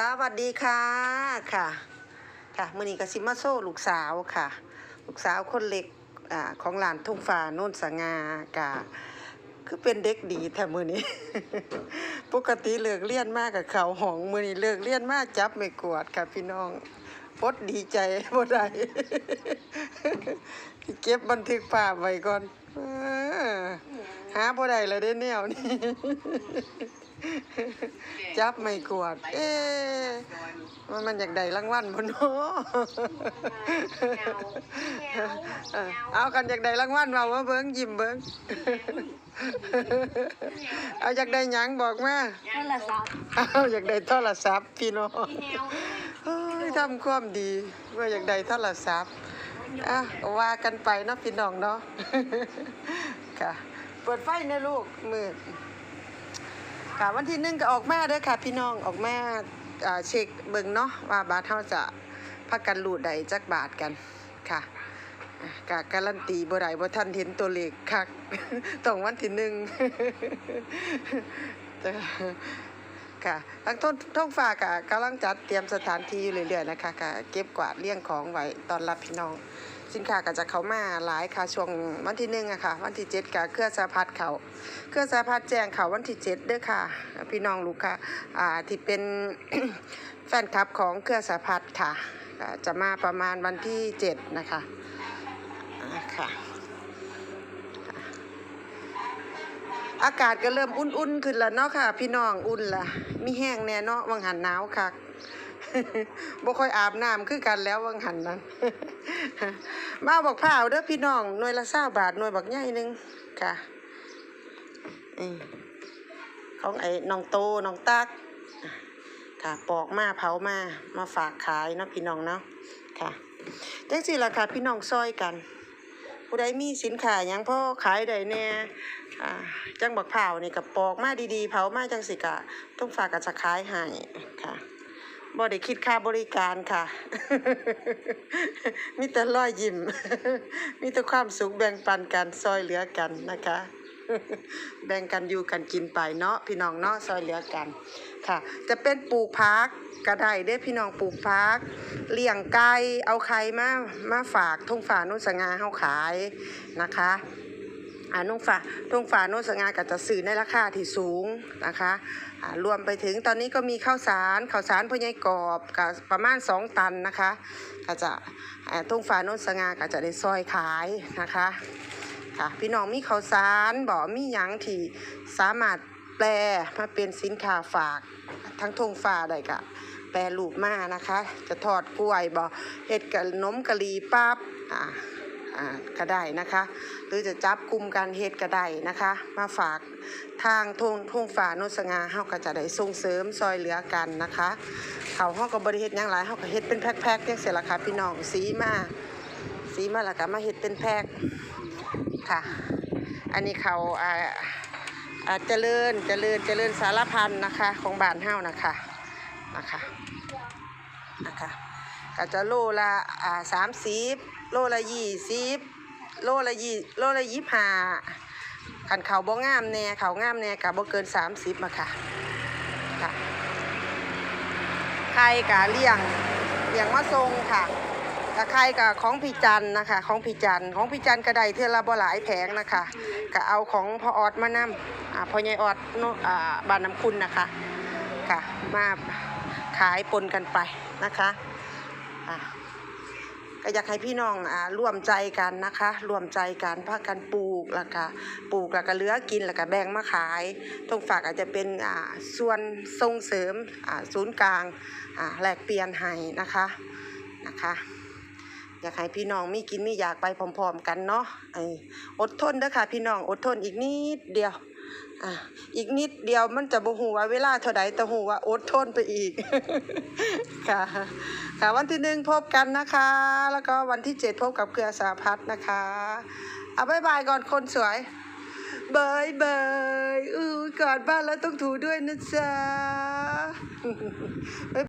สวัสดีค่ะค่ะ ค่ะมือนี้ก็สิมาโซ่ลูกสาวค่ะ ลูกสาวคนเล็กอ่าของหลานทุ่งฟ้าโน่นสง่ากะคือเป็นเด็กดีแท้มือนี้ ปกติเลิกเรียนมากกับเขาหองมือนี้เลิกเรียนมากจับไม่กวาดค่ะพี่น้องปดดีใจบ่ได้เก็บบันทึกภาพไว้ก่อนอหาบ่ได้เลยได้แนวนี้ จับไม่กวาด เอ๊ะว่ามันอยากได้รางวัลบ่เนาะเออเอากันอยากได้รางวัลมาว่าเบิ่งยิ้มเบิ่งเอาอยากได้หยังบอกมาโทรศัพท์เอาอยากได้โทรศัพท์พี่น้องพี่แนวเอ้ยทำความดีว่าอยากได้โทรศัพท์อะว่ากันไปเนาะพี่น้องเนาะค่ะ เปิดไฟนะลูกมืด ค่ะวันที่หนึ่งก็ออกมาเด้อค่ะ พี่น้องออกมาอ่เช็คเบิ่งเนาะว่าบาทเท่าจะพักกันรูดใดจักบาทกันค่ะกะการันตีบ่ได้บ่ทันเห็นตัวเลขคักต้องวันที่หนึ่งจะค่ะทางท้องท้องฟ้ากะกำลังจัดเตรียมสถานที่อยู่เรื่อยๆนะคะกะเก็บกวาดเลี้ยงของไว้ตอนรับพี่น้อง สินค้าก็จะเขามาหลายค่ะช่วงวันที่หนึ่งอะค่ะ วันที่เจ็ดกะเครือสาพัดเขาเครือสาพัดแจ้งเขาวันที่เจ็ดเด้อค่ะ พี่น้องลูกค่ะอ่าที่เป็นแฟนคลับของเครือสาพัดค่ะจะมาประมาณวันที่เจ็ดนะคะอ่าค่ะ อากาศก็เริ่มอุ่นๆขึ้นแล้วเนาะค่ะ พี่น้องอุ่นละมีแห้งแน่เนาะวังหันหนาวคักบ่ค่อยอาบน้ำคือกันแล้ววังหันนั้น มาเอาบอกผ้าเด้อพี่น้องหน่วยละ20บาทหน่วยบักใหญ่หนึงค่ะอของไอ้น้องโตน้องตักค่ะปอกมาเผามามาฝากขายเนาะพี่น้องเนาะค่ะจังซี่ล่ะค่ะพี่น้องซอยกัน ผู้ใดมีสินค้ายังพ่อขายได้แน่อ่าจังบักเผาเนี่กับปอกมาดีๆ เผามาจังสิกะ ต้องฝากกับจะขายให้ค่ะบ่ได้คิดค่าบริการค่ะ มีแต่รอยยิ้ม มีแต่ความสุขแบ่งปันกันซอยเหลือกันนะคะ แบ่งกันอยู่กันกินไปเนาะพี่น้องเนาะซอยเหลือกันค่ะ จะเป็นปลูกพักก็ได้เด้พี่น้องปลูกพักเลี้ยงไก่เอาไข่มามาฝากทุ่งฝานุสงาเฮาขายนะคะอ่านุ่งฝาทุ่งฝานุสงาก็จะซื้อในราคาที่สูงนะคะอ่ารวมไปถึงตอนนี้ก็มีข้าวสารข้าวสารพ่อใหญ่กรอบก็ประมาณ 2 ตันนะคะก็จะอ่าทุ่งฝานุสงาก็จะได้ซอยขายนะคะ ค่ะ พี่น้องมีข้าวสารบ่มีหยังที่สามารถแปลมาเป็นสินค้าฝาก ทั้งทงฟ้าได้กะแปรรูปมานะคะ จะทอดกล้วยบ่เฮ็ดกับนมกะหรี่ปั๊บอ่าก็ได้นะคะ หรือจะจับกลุ่มการเฮ็ดก็ได้นะคะ มาฝากทางทงทงฟ้าโนสงาเฮาก็จะได้ส่งเสริมซอยเหลือกันนะคะ เขาเฮาก็บ่ได้เฮ็ดยังหลายเฮาก็เฮ็ดเป็นแพ็คๆจังซี่ล่ะค่ะพี่น้องสีมาสีมาแล้วก็มาเฮ็ดเป็นแพ็ค ค่ะ อันนี้เขาอ่าเจริญเจริญเจริญสารพันนะคะ ของบ้านเฮานะคะนะคะนะคะก็จะโลละอ่าสามสิบโลละยี่สิบโลละยี่โลละยี่ห้าคันเขาบ่งามแน่เขางามแน่กับบ่เกินสามสิบอะค่ะค่ะไข่กะเลี้ยงเลี้ยงมาทรงค่ะ กะไข่กับของพี่จันทร์นะคะ ของพี่จันทร์ของพี่จันทร์กระไดเทือละบ่หลายแผงนะคะก็เอาของพ่อออดมานำอ่าพ่อใหญ่ออดโนอ่าบ้านน้ำคุณนะคะค่ะมาขายปนกันไปนะคะอ่าก็อยากให้พี่น้องอ่าร่วมใจกันนะคะร่วมใจกันพากันปลูกแล้วก็ปลูกแล้วก็เลือกินแล้วก็แบ่งมาขายตรงฝากอาจจะเป็นอ่าส่วนส่งเสริมอ่าศูนย์กลางอ่าแลกเปลี่ยนให้นะคะนะคะ อยากให้พี่น้องมีกินมีอยากไปพร้อมๆกันเนาะไอ้อดทนเด้อค่ะ พี่น้องอดทนอีกนิดเดียวอะอีกนิดเดียวมันจะบ่ฮู้ว่าเวลาเท่าใดแต่ฮู้ว่าอดทนไปอีก ค่ะ ค่ะวันที่หนึ่งพบกันนะคะ แล้วก็วันที่เจ็ดพบกับเครือสาพัฒน์นะคะ เอาบายบายก่อนคนสวยบายบายอู้กอดบ้านแล้วต้องถูด้วยนะจ๊ะ